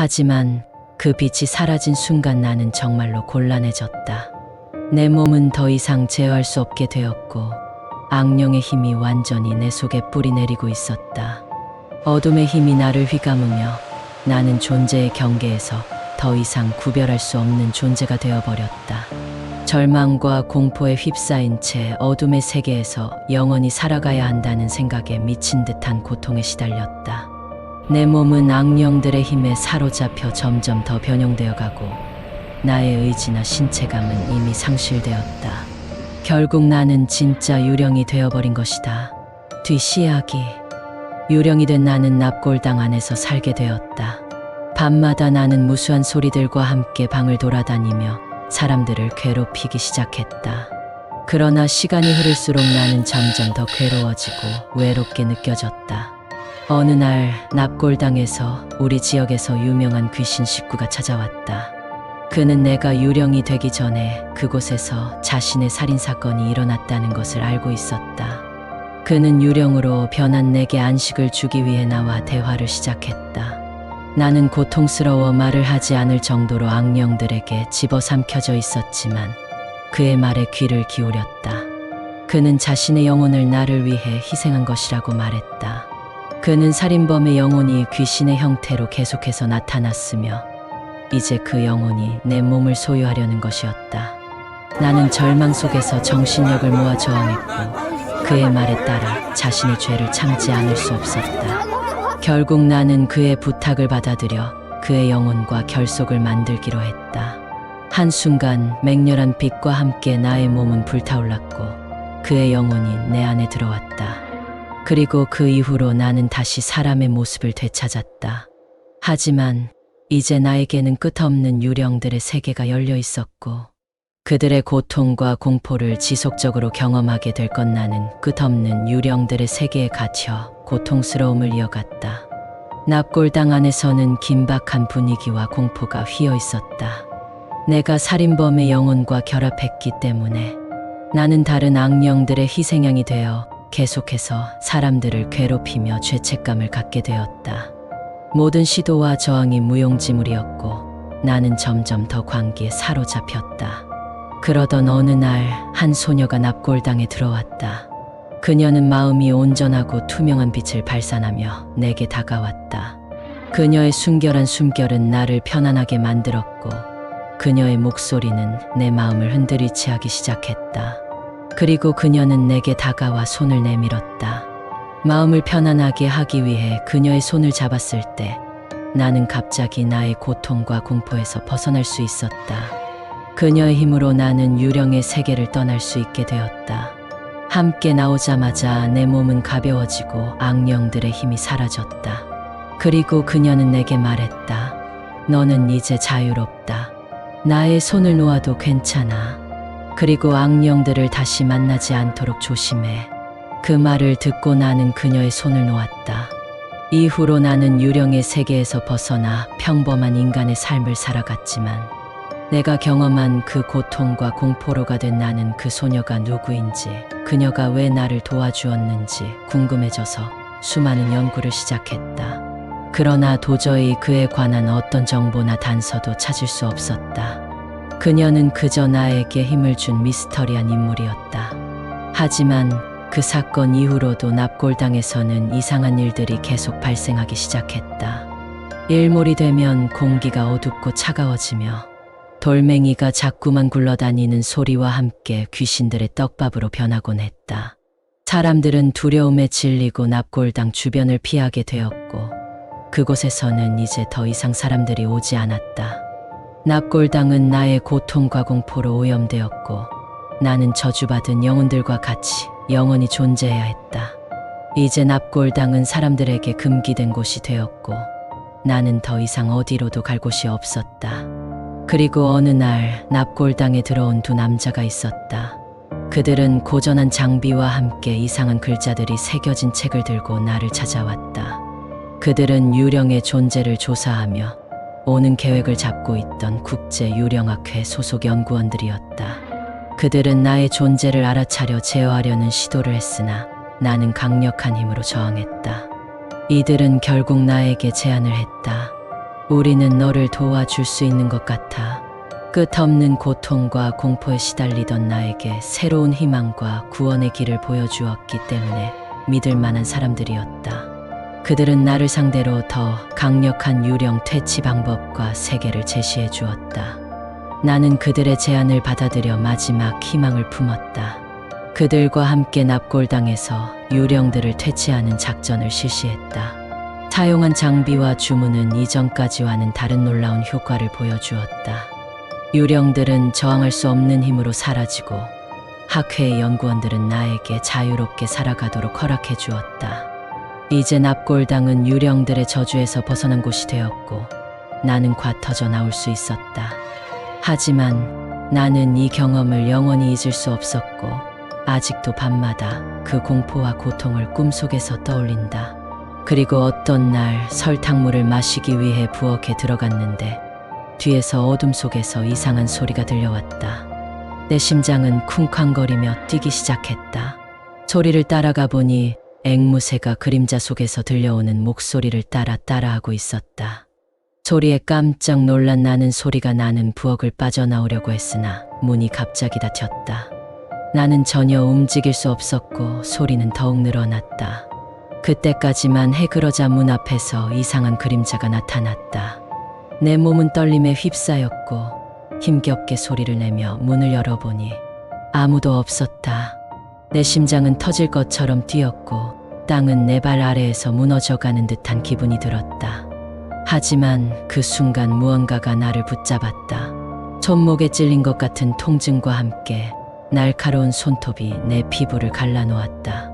하지만 그 빛이 사라진 순간 나는 정말로 곤란해졌다. 내 몸은 더 이상 제어할 수 없게 되었고 악령의 힘이 완전히 내 속에 뿌리내리고 있었다. 어둠의 힘이 나를 휘감으며 나는 존재의 경계에서 더 이상 구별할 수 없는 존재가 되어버렸다. 절망과 공포에 휩싸인 채 어둠의 세계에서 영원히 살아가야 한다는 생각에 미친 듯한 고통에 시달렸다. 내 몸은 악령들의 힘에 사로잡혀 점점 더 변형되어 가고 나의 의지나 신체감은 이미 상실되었다. 결국 나는 진짜 유령이 되어버린 것이다. 뒷이야기. 유령이 된 나는 납골당 안에서 살게 되었다. 밤마다 나는 무수한 소리들과 함께 방을 돌아다니며 사람들을 괴롭히기 시작했다. 그러나 시간이 흐를수록 나는 점점 더 괴로워지고 외롭게 느껴졌다. 어느 날 납골당에서 우리 지역에서 유명한 귀신 식구가 찾아왔다. 그는 내가 유령이 되기 전에 그곳에서 자신의 살인 사건이 일어났다는 것을 알고 있었다. 그는 유령으로 변한 내게 안식을 주기 위해 나와 대화를 시작했다. 나는 고통스러워 말을 하지 않을 정도로 악령들에게 집어삼켜져 있었지만 그의 말에 귀를 기울였다. 그는 자신의 영혼을 나를 위해 희생한 것이라고 말했다. 그는 살인범의 영혼이 귀신의 형태로 계속해서 나타났으며 이제 그 영혼이 내 몸을 소유하려는 것이었다. 나는 절망 속에서 정신력을 모아 저항했고 그의 말에 따라 자신의 죄를 참지 않을 수 없었다. 결국 나는 그의 부탁을 받아들여 그의 영혼과 결속을 만들기로 했다. 한순간 맹렬한 빛과 함께 나의 몸은 불타올랐고 그의 영혼이 내 안에 들어왔다. 그리고 그 이후로 나는 다시 사람의 모습을 되찾았다. 하지만 이제 나에게는 끝없는 유령들의 세계가 열려 있었고 그들의 고통과 공포를 지속적으로 경험하게 될 것 나는 끝없는 유령들의 세계에 갇혀 고통스러움을 이어갔다. 납골당 안에서는 긴박한 분위기와 공포가 휘어 있었다. 내가 살인범의 영혼과 결합했기 때문에 나는 다른 악령들의 희생양이 되어 계속해서 사람들을 괴롭히며 죄책감을 갖게 되었다. 모든 시도와 저항이 무용지물이었고 나는 점점 더 광기에 사로잡혔다. 그러던 어느 날 한 소녀가 납골당에 들어왔다. 그녀는 마음이 온전하고 투명한 빛을 발산하며 내게 다가왔다. 그녀의 순결한 숨결은 나를 편안하게 만들었고 그녀의 목소리는 내 마음을 흔들리치 하기 시작했다. 그리고 그녀는 내게 다가와 손을 내밀었다. 마음을 편안하게 하기 위해 그녀의 손을 잡았을 때 나는 갑자기 나의 고통과 공포에서 벗어날 수 있었다. 그녀의 힘으로 나는 유령의 세계를 떠날 수 있게 되었다. 함께 나오자마자 내 몸은 가벼워지고 악령들의 힘이 사라졌다. 그리고 그녀는 내게 말했다. 너는 이제 자유롭다. 나의 손을 놓아도 괜찮아. 그리고 악령들을 다시 만나지 않도록 조심해. 그 말을 듣고 나는 그녀의 손을 놓았다. 이후로 나는 유령의 세계에서 벗어나 평범한 인간의 삶을 살아갔지만 내가 경험한 그 고통과 공포로가 된 나는 그 소녀가 누구인지 그녀가 왜 나를 도와주었는지 궁금해져서 수많은 연구를 시작했다. 그러나 도저히 그에 관한 어떤 정보나 단서도 찾을 수 없었다. 그녀는 그저 나에게 힘을 준 미스터리한 인물이었다. 하지만 그 사건 이후로도 납골당에서는 이상한 일들이 계속 발생하기 시작했다. 일몰이 되면 공기가 어둡고 차가워지며 돌멩이가 자꾸만 굴러다니는 소리와 함께 귀신들의 떡밥으로 변하곤 했다. 사람들은 두려움에 질리고 납골당 주변을 피하게 되었고 그곳에서는 이제 더 이상 사람들이 오지 않았다. 납골당은 나의 고통과 공포로 오염되었고 나는 저주받은 영혼들과 같이 영원히 존재해야 했다. 이제 납골당은 사람들에게 금기된 곳이 되었고 나는 더 이상 어디로도 갈 곳이 없었다. 그리고 어느 날 납골당에 들어온 두 남자가 있었다. 그들은 고전한 장비와 함께 이상한 글자들이 새겨진 책을 들고 나를 찾아왔다. 그들은 유령의 존재를 조사하며 오는 계획을 잡고 있던 국제 유령학회 소속 연구원들이었다. 그들은 나의 존재를 알아차려 제어하려는 시도를 했으나 나는 강력한 힘으로 저항했다. 이들은 결국 나에게 제안을 했다. 우리는 너를 도와줄 수 있는 것 같아. 끝없는 고통과 공포에 시달리던 나에게 새로운 희망과 구원의 길을 보여주었기 때문에 믿을 만한 사람들이었다. 그들은 나를 상대로 더 강력한 유령 퇴치 방법과 세계를 제시해 주었다. 나는 그들의 제안을 받아들여 마지막 희망을 품었다. 그들과 함께 납골당해서 유령들을 퇴치하는 작전을 실시했다. 사용한 장비와 주문은 이전까지와는 다른 놀라운 효과를 보여주었다. 유령들은 저항할 수 없는 힘으로 사라지고 학회의 연구원들은 나에게 자유롭게 살아가도록 허락해 주었다. 이제 납골당은 유령들의 저주에서 벗어난 곳이 되었고 나는 과터져 나올 수 있었다. 하지만 나는 이 경험을 영원히 잊을 수 없었고 아직도 밤마다 그 공포와 고통을 꿈속에서 떠올린다. 그리고 어떤 날 설탕물을 마시기 위해 부엌에 들어갔는데 뒤에서 어둠 속에서 이상한 소리가 들려왔다. 내 심장은 쿵쾅거리며 뛰기 시작했다. 소리를 따라가 보니 앵무새가 그림자 속에서 들려오는 목소리를 따라 따라하고 있었다. 소리에 깜짝 놀란 나는 소리가 나는 부엌을 빠져나오려고 했으나 문이 갑자기 닫혔다. 나는 전혀 움직일 수 없었고 소리는 더욱 늘어났다. 그때까지만 해그러자 문 앞에서 이상한 그림자가 나타났다. 내 몸은 떨림에 휩싸였고 힘겹게 소리를 내며 문을 열어보니 아무도 없었다. 내 심장은 터질 것처럼 뛰었고 땅은 내 발 아래에서 무너져가는 듯한 기분이 들었다. 하지만 그 순간 무언가가 나를 붙잡았다. 손목에 찔린 것 같은 통증과 함께 날카로운 손톱이 내 피부를 갈라놓았다.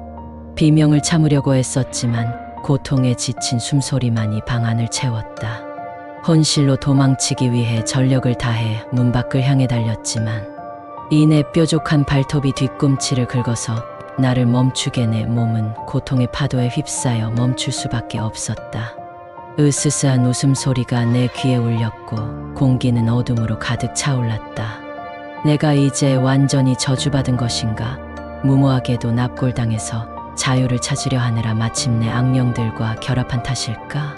비명을 참으려고 애썼지만 고통에 지친 숨소리만이 방 안을 채웠다. 혼실로 도망치기 위해 전력을 다해 문 밖을 향해 달렸지만 이내 뾰족한 발톱이 뒤꿈치를 긁어서 나를 멈추게 내 몸은 고통의 파도에 휩싸여 멈출 수밖에 없었다. 으스스한 웃음소리가 내 귀에 울렸고 공기는 어둠으로 가득 차올랐다. 내가 이제 완전히 저주받은 것인가? 무모하게도 납골당해서 자유를 찾으려 하느라 마침내 악령들과 결합한 탓일까?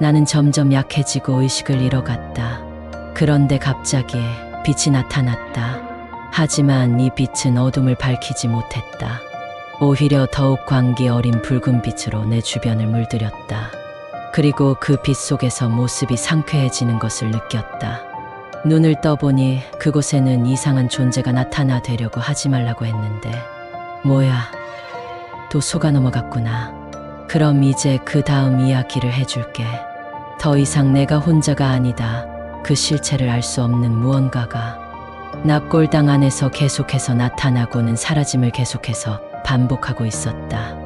나는 점점 약해지고 의식을 잃어갔다. 그런데 갑자기 빛이 나타났다. 하지만 이 빛은 어둠을 밝히지 못했다. 오히려 더욱 광기 어린 붉은 빛으로 내 주변을 물들였다. 그리고 그 빛 속에서 모습이 상쾌해지는 것을 느꼈다. 눈을 떠보니 그곳에는 이상한 존재가 나타나 되려고 하지 말라고 했는데, 뭐야, 또 속아 넘어갔구나. 그럼 이제 그 다음 이야기를 해줄게. 더 이상 내가 혼자가 아니다. 그 실체를 알 수 없는 무언가가 납골당 안에서 계속해서 나타나고는 사라짐을 계속해서 반복하고 있었다.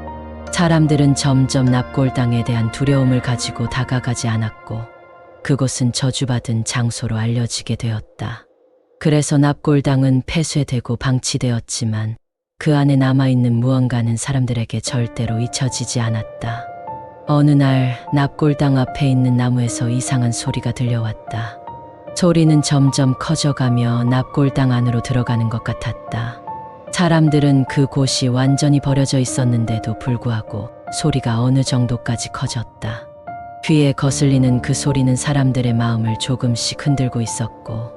사람들은 점점 납골당에 대한 두려움을 가지고 다가가지 않았고 그곳은 저주받은 장소로 알려지게 되었다. 그래서 납골당은 폐쇄되고 방치되었지만 그 안에 남아있는 무언가는 사람들에게 절대로 잊혀지지 않았다. 어느 날 납골당 앞에 있는 나무에서 이상한 소리가 들려왔다. 소리는 점점 커져가며 납골당 안으로 들어가는 것 같았다. 사람들은 그곳이 완전히 버려져 있었는데도 불구하고 소리가 어느 정도까지 커졌다. 귀에 거슬리는 그 소리는 사람들의 마음을 조금씩 흔들고 있었고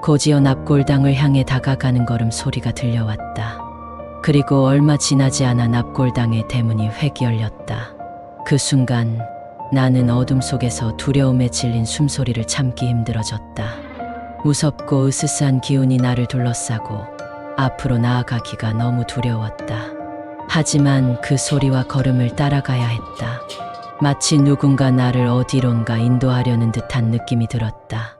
고지어 납골당을 향해 다가가는 걸음 소리가 들려왔다. 그리고 얼마 지나지 않아 납골당의 대문이 획 열렸다. 그 순간 나는 어둠 속에서 두려움에 질린 숨소리를 참기 힘들어졌다. 무섭고 으스스한 기운이 나를 둘러싸고 앞으로 나아가기가 너무 두려웠다. 하지만 그 소리와 걸음을 따라가야 했다. 마치 누군가 나를 어디론가 인도하려는 듯한 느낌이 들었다.